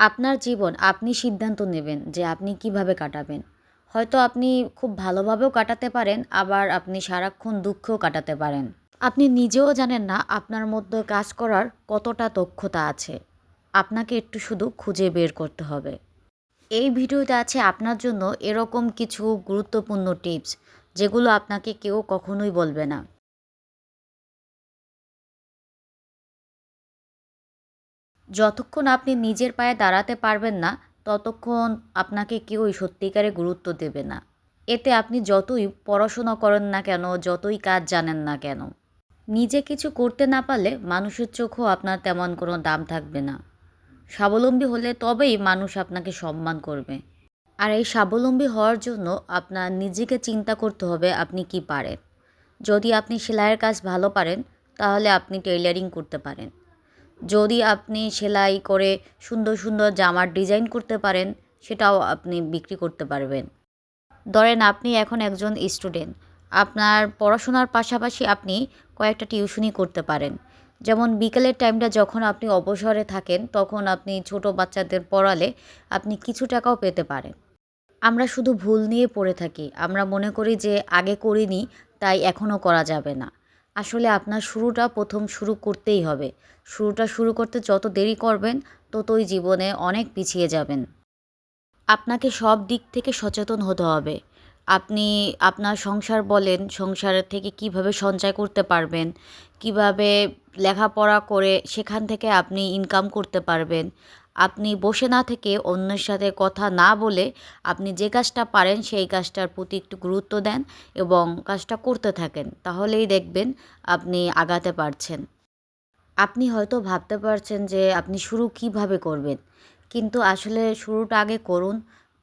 আপনার জীবন আপনি সিদ্ধান্ত নেবেন যে আপনি কীভাবে কাটাবেন। হয়তো আপনি খুব ভালোভাবেও কাটাতে পারেন, আবার আপনি সারাক্ষণ দুঃখেও কাটাতে পারেন। আপনি নিজেও জানেন না আপনার মধ্যে কাজ করার কতটা দক্ষতা আছে। আপনাকে একটু শুধু খুঁজে বের করতে হবে। এই ভিডিওতে আছে আপনার জন্য এরকম কিছু গুরুত্বপূর্ণ টিপস, যেগুলো আপনাকে কেউ কখনোই বলবে না। যতক্ষণ আপনি নিজের পায়ে দাঁড়াতে পারবেন না, ততক্ষণ আপনাকে কেউই সত্যিকারে গুরুত্ব দেবে না। এতে আপনি যতই পড়াশোনা করেন না কেন, যতই কাজ জানেন না কেন, নিজে কিছু করতে না পারলে মানুষের চোখও আপনার তেমন কোনো দাম থাকবে না। স্বাবলম্বী হলে তবেই মানুষ আপনাকে সম্মান করবে। আর এই স্বাবলম্বী হওয়ার জন্য আপনার নিজেকে চিন্তা করতে হবে আপনি কি পারেন। যদি আপনি সেলাইয়ের কাজ ভালো পারেন, তাহলে আপনি টেইলারিং করতে পারেন। যদি আপনি সেলাই করে সুন্দর সুন্দর জামার ডিজাইন করতে পারেন, সেটাও আপনি বিক্রি করতে পারবেন। ধরেন আপনি এখন একজন স্টুডেন্ট। আপনার পড়াশোনার পাশাপাশি আপনি কয়েকটা টিউশনই করতে পারেন। যেমন বিকেলের টাইমটা যখন আপনি অবসরে থাকেন, তখন আপনি ছোট বাচ্চাদের পড়ালে আপনি কিছু টাকাও পেতে পারেন। আমরা শুধু ভুল নিয়ে পড়ে থাকি। আমরা মনে করি যে, আগে করিনি, তাই এখনও করা যাবে না। আসলে আপনার শুরুটা প্রথম শুরু করতেই হবে। শুরুটা শুরু করতে যত দেরি করবেন, ততই জীবনে অনেক পিছিয়ে যাবেন। আপনাকে সব দিক থেকে সচেতন হতে হবে। আপনি আপনার সংসার বলেন সংসারের থেকে কীভাবে সঞ্চয় করতে পারবেন, কীভাবে লেখাপড়া করে সেখান থেকে আপনি ইনকাম করতে পারবেন আপনি বসে না থেকে অন্যের সাথে কথা না বলে আপনি যে কাজটা পারেন, সেই কাজটার প্রতি একটু গুরুত্ব দেন এবং কাজটা করতে থাকেন। তাহলেই দেখবেন আপনি আগাতে পারছেন। আপনি হয়তো ভাবতে পারছেন যে আপনি শুরু কীভাবে করবেন। কিন্তু আসলে শুরুটা আগে করুন।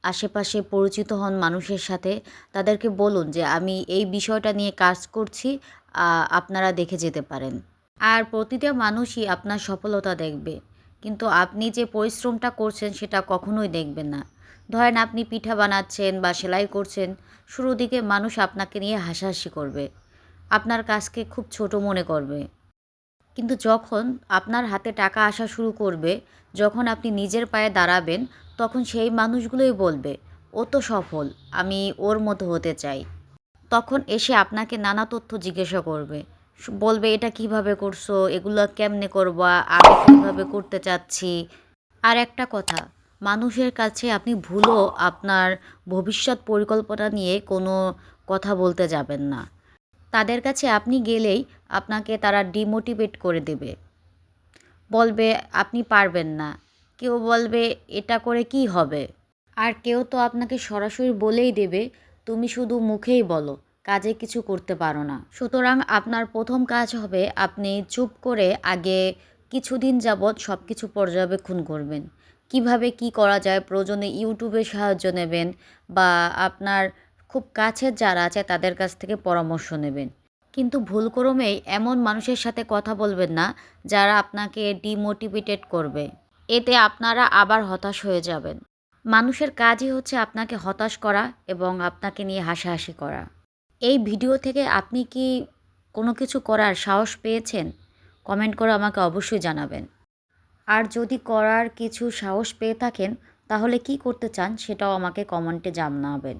আশেপাশে পরিচিত হন মানুষের সাথে। তাদেরকে বলুন যে, আমি এই বিষয়টা নিয়ে কাজ করছি আপনারা দেখে যেতে পারেন। আর প্রতিটা মানুষই আপনার সফলতা দেখবে। কিন্তু আপনি যে পরিশ্রমটা করছেন সেটা কখনোই দেখবেন না। ধরেন আপনি পিঠা বানাচ্ছেন বা সেলাই করছেন শুরুর দিকে মানুষ আপনাকে নিয়ে হাসাহাসি করবে, আপনার কাজকে খুব ছোট মনে করবে। কিন্তু যখন আপনার হাতে টাকা আসা শুরু করবে, যখন আপনি নিজের পায়ে দাঁড়াবেন, তখন সেই মানুষগুলোই বলবে, ও তো সফল, আমি ওর মতো হতে চাই। তখন এসে আপনাকে নানা তথ্য জিজ্ঞাসা করবে। বলবে, এটা কীভাবে করছ? এগুলো কেমনে করবা? আমি কীভাবে করতে চাচ্ছি? আর একটা কথা, মানুষের কাছে আপনি ভুলও আপনার ভবিষ্যৎ পরিকল্পনা নিয়ে কোনো কথা বলতে যাবেন না। তাদের কাছে আপনি গেলেই আপনাকে তারা ডিমোটিভেট করে দেবে। বলবে, আপনি পারবেন না। কেউ বলবে, এটা করে কি হবে? আর কেউ তো আপনাকে সরাসরি বলেই দেবে, তুমি শুধু মুখেই বলো। কাজে কিছু করতে পারো না। সুতরাং আপনার প্রথম কাজ হবে আপনি চুপ করে আগে কিছুদিন যাবৎ সব কিছু পর্যবেক্ষণ করবেন। কীভাবে কি করা যায়, প্রয়োজনে ইউটিউবের সাহায্য নেবেন বা আপনার খুব কাছের যারা আছে তাদের কাছ থেকে পরামর্শ নেবেন। কিন্তু ভুলক্রমেই এমন মানুষের সাথে কথা বলবেন না যারা আপনাকে ডিমোটিভেটেড করবে। এতে আপনারা আবার হতাশ হয়ে যাবেন। মানুষের কাজই হচ্ছে আপনাকে হতাশ করা এবং আপনাকে নিয়ে হাসাহাসি করা। এই ভিডিও থেকে আপনি কি কোনো কিছু করার সাহস পেয়েছেন? কমেন্ট করে আমাকে অবশ্যই জানাবেন। আর যদি করার কিছু সাহস পেয়ে থাকেন, তাহলে কি করতে চান সেটাও আমাকে কমেন্টে জানাবেন।